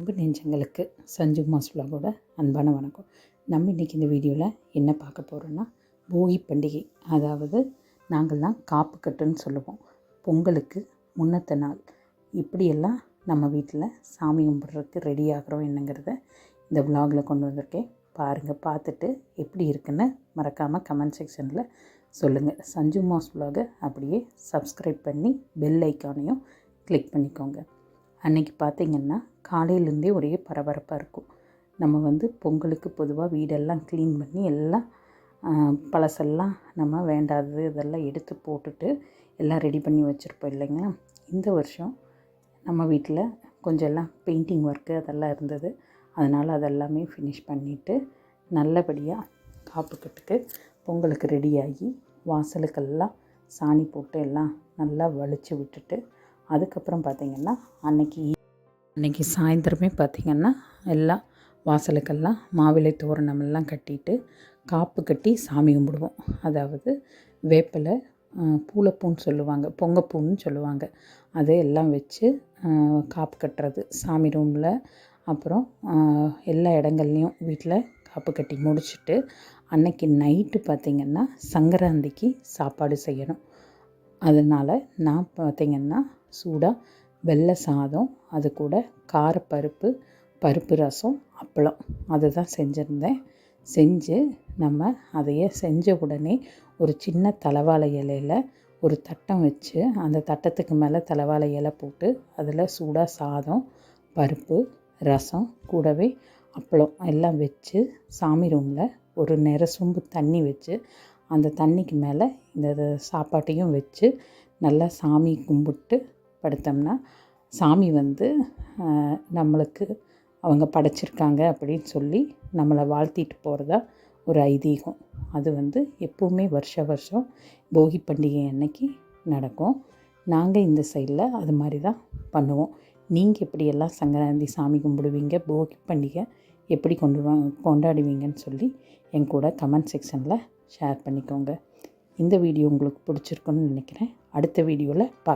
உங்கள் நெஞ்சங்களுக்கு சஞ்சு மாஸ் அன்பான வணக்கம். நம்ம இன்றைக்கி இந்த வீடியோவில் என்ன பார்க்க போகிறோன்னா போகி பண்டிகை. அதாவது நாங்கள்லாம் காப்பு கட்டுன்னு சொல்லுவோம். பொங்கலுக்கு முன்னத்த நாள். இப்படியெல்லாம் நம்ம வீட்டில் சாமி கும்பிட்றதுக்கு ரெடி ஆகிறோம் என்னங்கிறத இந்த விலாகில் கொண்டு வந்திருக்கேன். பாருங்கள் பார்த்துட்டு எப்படி இருக்குன்னு மறக்காமல் கமெண்ட் செக்ஷனில் சொல்லுங்கள் சஞ்சு மாஸ் விலாகை அப்படியே சப்ஸ்கிரைப் பண்ணி பெல் ஐக்கானையும் கிளிக் பண்ணிக்கோங்க. அன்னைக்கு பார்த்திங்கன்னா காலையிலேருந்தே ஒரே பரபரப்பாக இருக்கும். நம்ம வந்து பொங்கலுக்கு பொதுவாக வீடெல்லாம் க்ளீன் பண்ணி எல்லாம் பழசெல்லாம் நம்ம வேண்டாதது இதெல்லாம் எடுத்து போட்டுட்டு எல்லாம் ரெடி பண்ணி வச்சுருப்போம் இல்லைங்களா? இந்த வருஷம் நம்ம வீட்டில் கொஞ்சம் எல்லாம் பெயிண்டிங் ஒர்க்கு அதெல்லாம் இருந்தது. அதனால் அதெல்லாமே ஃபினிஷ் பண்ணிவிட்டு நல்லபடியாக காப்புக்கட்டுக்கு பொங்கலுக்கு ரெடியாகி வாசலுக்கெல்லாம் சாணி போட்டு எல்லாம் நல்லா வலிச்சு விட்டுட்டு அதுக்கப்புறம் பார்த்திங்கன்னா அன்னைக்கு அன்னைக்கு சாயந்தரமே பார்த்திங்கன்னா எல்லாம் வாசலுக்கெல்லாம் மாவிலை தோரணம் எல்லாம் கட்டிட்டு காப்பு கட்டி சாமி கும்பிடுவோம். அதாவது வேப்பிலை பூலப்பூன்னு சொல்லுவாங்க பொங்கப்பூன்னு சொல்லுவாங்க. அதை எல்லாம் வச்சு காப்பு கட்டுறது. சாமி ரூமில் அப்புறம் எல்லா இடங்கள்லையும் வீட்டில் காப்பு கட்டி முடிச்சுட்டு அன்னைக்கு நைட்டு பார்த்திங்கன்னா சங்கராந்திக்கு சாப்பாடு செய்யணும். அதனால் நான் பார்த்திங்கன்னா சூடாக வெள்ளை சாதம் அது கூட காரப்பருப்பு பருப்பு ரசம் அப்பளம். அதை தான் செஞ்சுருந்தேன். செஞ்சு நம்ம அதையே செஞ்ச உடனே ஒரு சின்ன தலைவாழை இலையில் ஒரு தட்டம் வச்சு அந்த தட்டத்துக்கு மேலே தலைவாழை இலை போட்டு அதில் சூடாக சாதம் பருப்பு ரசம் கூடவே அப்பளம் எல்லாம் வச்சு சாமி ரூமில் ஒரு நிற சொம்பு தண்ணி வச்சு அந்த தண்ணிக்கு மேலே இந்த சாப்பாட்டையும் வச்சு நல்லா சாமி கும்பிட்டு படுத்தோம்னா சாமி வந்து நம்மளுக்கு அவங்க படைச்சிருக்காங்க அப்படின்னு சொல்லி நம்மளை வாழ்த்திட்டு போகிறதா ஒரு ஐதீகம். அது வந்து எப்போவுமே வருஷ வருஷம் போகி பண்டிகை அன்னைக்கு நடக்கும். நாங்கள் இந்த சைடில் அது மாதிரி தான் பண்ணுவோம். நீங்கள் எப்படியெல்லாம் சங்கராந்தி சாமி கும்பிடுவீங்க போகி பண்டிகை எப்படி கொண்டு வா கொண்டாடுவீங்கன்னு சொல்லி என் கூட கமெண்ட் செக்ஷனில் ஷேர் பண்ணிக்கோங்க. இந்த வீடியோ உங்களுக்கு பிடிச்சிருக்குன்னு நினைக்கிறேன். அடுத்த வீடியோவில் பார்க்க